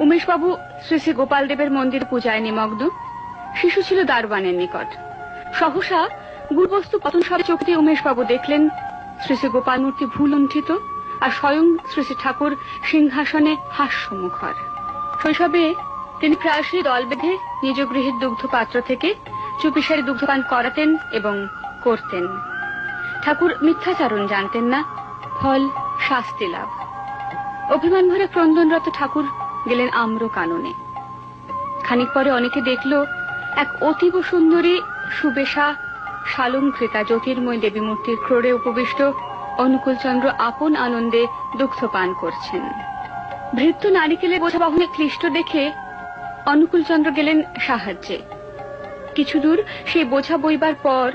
উমেশবাবু শ্রী শ্রী গোপাল দেবের মন্দির পূজায় নিমগ্ন। শিশু ছিল দারবানের নিকট। সহসা গুরবস্তু পতন সব চোখে উমেশবাবু দেখলেন শ্রী শ্রী গোপাল মূর্তি ভুল ভুলুণ্ঠিত আর স্বয়ং শ্রী শ্রী ঠাকুর সিংহাসনে হাস্যমুখর। শৈশবে তিনি প্রায়শই দল বেঁধে নিজ গৃহের দুগ্ধ পাত্র থেকে চুপিসারি দুগ্ধপান করাতেন এবং করতেন। ঠাকুর মিথ্যাচারণ জানতেন না, ফল, শাস্তি লাভ। অভিমান ভরে ক্রন্দনরত ঠাকুর গেলেন আম্র কাননে। খানিক পরে অনেকে দেখল এক অতীব সুন্দরী সুবেশা শালঙ্কৃতা জ্যোতির্ময় দেবী মূর্তির ক্রোড়ে উপবিষ্ট অনুকূলচন্দ্র আপন আনন্দে দুগ্ধ পান করছেন। ভৃত্য নারিকেলে বোঝা বাহনে ক্লিষ্ট দেখে অনুকূলচন্দ্র গেলেন সাহায্যে। কিছু দূর সেই বোঝা বইবার পর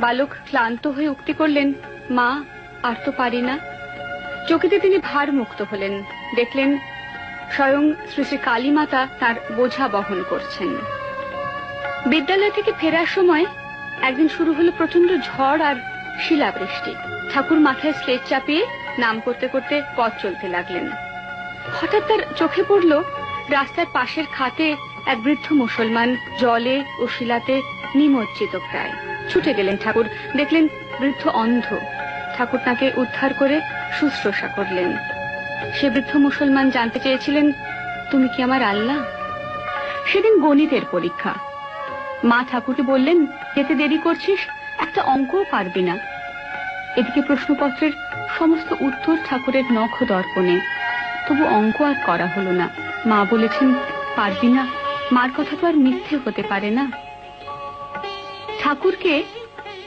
বালক ক্লান্ত হয়ে উক্তি করলেন, মা, আর তো পারি না। চকিতে তিনি ভার মুক্ত হলেন। দেখলেন স্বয়ং শ্রী শ্রী কালীমাতা তার বোঝা বহন করছেন। বিদ্যালয় থেকে ফেরার সময় একদিন শুরু হলো প্রচণ্ড ঝড় আর শিলাবৃষ্টি। ঠাকুর মাথায় স্লেট চাপিয়ে নাম করতে করতে পথ চলতে লাগলেন। হঠাৎ তার চোখে পড়ল রাস্তার পাশের খাতে এক বৃদ্ধ মুসলমান জলে ও শিলাতে নিমজ্জিত প্রায়। ছুটে গেলেন ঠাকুর, দেখলেন বৃদ্ধ অন্ধ। ঠাকুর তাকে উদ্ধার করে শুশ্রূষা করলেন। সে বৃদ্ধ মুসলমান জানতে চেয়েছিলেন, তুমি কি আমার আল্লাহ? সেদিন গণিতের পরীক্ষা। মা ঠাকুরকে বললেন, যেতে দেরি করছিস, একটা অঙ্কও পারবি না। এদিকে প্রশ্নপত্রের সমস্ত উত্তর ঠাকুরের নখ দর্পণে। তবু অঙ্ক আর করা হলো না। মা বলেছেন, পারবি না, মার কথা তো আর মিথ্যে হতে পারে না। ঠাকুরকে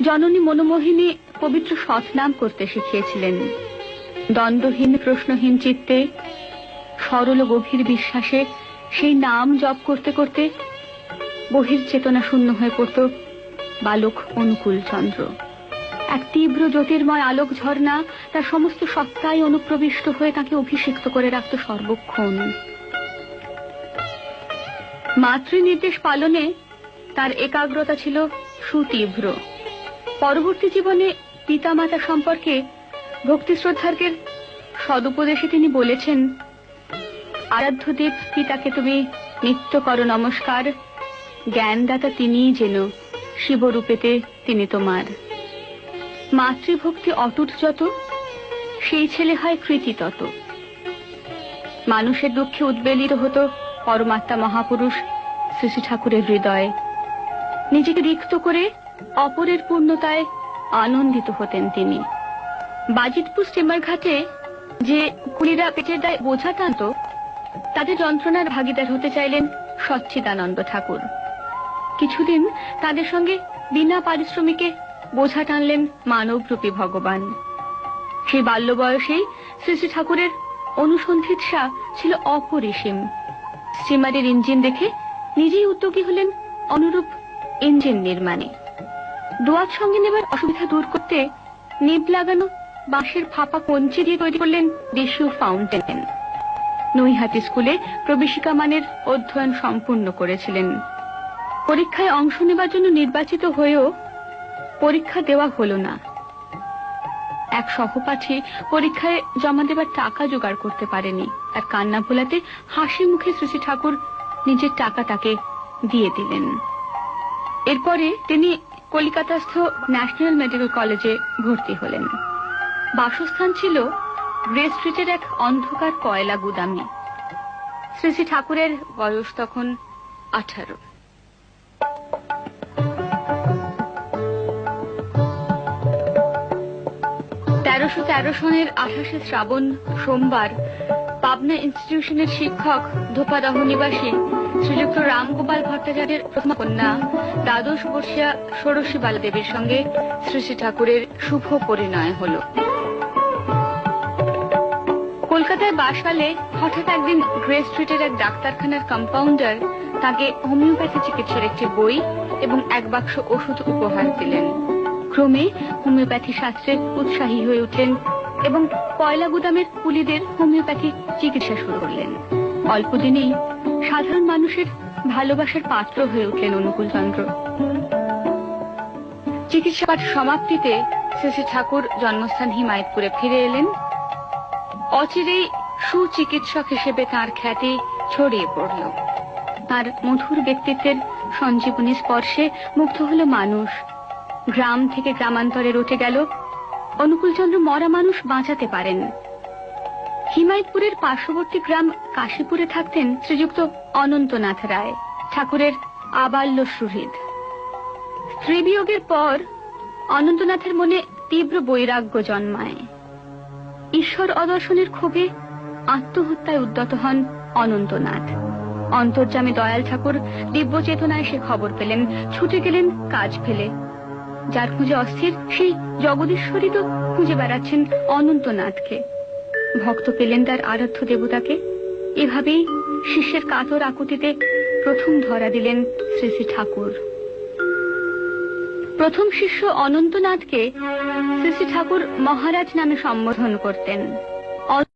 জননী মনোমোহিনী পবিত্র সৎ নাম করতে শিখিয়েছিলেন। দ্বন্দ্বহীন, প্রশ্নহীন চিত্তে, সরল গভীর বিশ্বাসে সেই নাম জপ করতে করতে বহির চেতনা শূন্য হয়ে পড়ত বালক অনুকূল চন্দ্র এক তীব্র জ্যোতির্ময় আলোক ঝর্ণা তার সমস্ত সত্তায় অনুপ্রবিষ্ট হয়ে তাকে অভিষিক্ত করে রাখত সর্বক্ষণ। মাতৃ নির্দেশ পালনে তার একাগ্রতা ছিল সুতীব্র। পরবর্তী জীবনে পিতামাতা সম্পর্কে ভক্তি শ্রদ্ধার্কের সদুপদেশে তিনি বলেছেন, আরাধ্যদেব পিতাকে তুমি নিত্য করো নমস্কার, জ্ঞানদাতা তিনিই যেন শিবরূপেতে তিনি তোমার। মাতৃভক্তি অটুট যত, সেই ছেলে হয় কৃতি তত। মানুষের দুঃখে উদ্বেলিত হতো পরমাত্মা মহাপুরুষ শ্রী ঠাকুরের হৃদয়। নিজেকে রিক্ত করে অপরের পূর্ণতায় আনন্দিত হতেন তিনি। বাজিতপুর স্টিমার ঘাটে যে কুড়িরা পেটের দায় বোঝা টানত তাদের যন্ত্রণার ভাগিদার হতে চাইলেন সচ্চিদানন্দ ঠাকুর। কিছুদিন তাদের সঙ্গে বিনা পারিশ্রমিকে বোঝা টানলেন মানবরূপী ভগবান। সেই বাল্য বয়সেই শ্রী শ্রী ঠাকুরের অনুসন্ধিৎসা ছিল অপরিসীম। স্টিমারের ইঞ্জিন দেখে নিজেই উদ্যোগী হলেন অনুরূপ ইঞ্জিন নির্মাণে। দোয়াত সঙ্গে নেবার অসুবিধা দূর করতে নিব লাগানো বাঁশের ফাঁপা কঞ্চি দিয়ে তৈরি করলেন দেশীয় ফাউন্টেন। নৈহাটি স্কুলে প্রবেশিকা মানের অধ্যয়ন সম্পূর্ণ করেছিলেন। পরীক্ষায় অংশ নেবার জন্য নির্বাচিত হয়েও পরীক্ষা দেওয়া হলো না। এক সহপাঠী পরীক্ষায় জমা দেবার টাকা জোগাড় করতে পারেনি। আর কান্না ভোলাতে হাসি মুখে শ্রী ঠাকুর নিজের টাকা তাকে দিয়ে দিলেন। এরপরে তিনি কলিকাতাস্থ ন্যাশনাল মেডিকেল কলেজে ভর্তি হলেন। বাসস্থান ছিল গ্রে স্ট্রিটের এক অন্ধকার কয়লা গুদামে। শ্রী শ্রী ঠাকুরের বয়স তখন আঠারো। তেরোশো তেরো সনের আঠাশে শ্রাবণ সোমবার পাবনা ইনস্টিটিউশনের শিক্ষক, ধোপাদহ নিবাসী শ্রীযুক্ত রামগোপাল ভট্টাচার্যের প্রথম কন্যা দ্বাদশ বর্ষিয়া ষোড়শী বালা দেবীর সঙ্গে শ্রী শ্রী ঠাকুরের শুভ পরিণয় হল। কলকাতায় বাসালে হঠাৎ একদিন গ্রে স্ট্রিটের এক ডাক্তারখানার কম্পাউন্ডার তাকে হোমিওপ্যাথি চিকিৎসার একটি বই এবং এক বাক্স ওষুধ উপহার দিলেন। ক্রমে হোমিওপ্যাথি শাস্ত্রে উৎসাহী হয়ে উঠলেন এবং কয়লা গুদামের কুলিদের হোমিওপ্যাথি চিকিৎসা শুরু করলেন। অল্প দিনেই সাধারণ মানুষের ভালোবাসার পাত্র হয়ে উঠলেন অনুকূল চন্দ্র। চিকিৎসা সমাপ্তিতে শ্রী ঠাকুর জন্মস্থান হিমায়তপুরে ফিরে এলেন। অচিরেই সুচিকিৎসক হিসেবে তার খ্যাতি ছড়িয়ে পড়ল। তার মধুর ব্যক্তিত্বের সঞ্জীবনী স্পর্শে মুগ্ধ হল মানুষ। গ্রাম থেকে গ্রামান্তরে রটে গেল। অনুকূলচন্দ্র মরা মানুষ বাঁচাতে পারেন। হিমায়তপুরের পার্শ্ববর্তী গ্রাম কাশীপুরে থাকতেন শ্রীযুক্ত অনন্তনাথ রায়, ঠাকুরের আবাল্য সুহৃদ। স্ত্রী বিয়োগের পর অনন্তনাথের মনে তীব্র বৈরাগ্য জন্মায়। ঈশ্বর অদর্শনের ক্ষোভে আত্মহত্যায় উদ্যত হন অনন্তনাথ। অন্তর্জামী দয়াল ঠাকুর দিব্য চেতনায় সে খবর পেলেন, ছুটে গেলেন, কাজ ফেলে। যার খুঁজে অস্থির, সেই জগদীশ্বরী তো খুঁজে বেড়াচ্ছেন অনন্তনাথকে। ভক্ত পেলেন তার আরাধ্য দেবতাকে। এভাবেই শিষ্যের কাতর আকুতিতে প্রথম ধরা দিলেন শ্রী শ্রী ঠাকুর। প্রথম শিষ্য অনন্তনাথকে শ্রী ঠাকুর মহারাজ নামে সম্বোধন করতেন।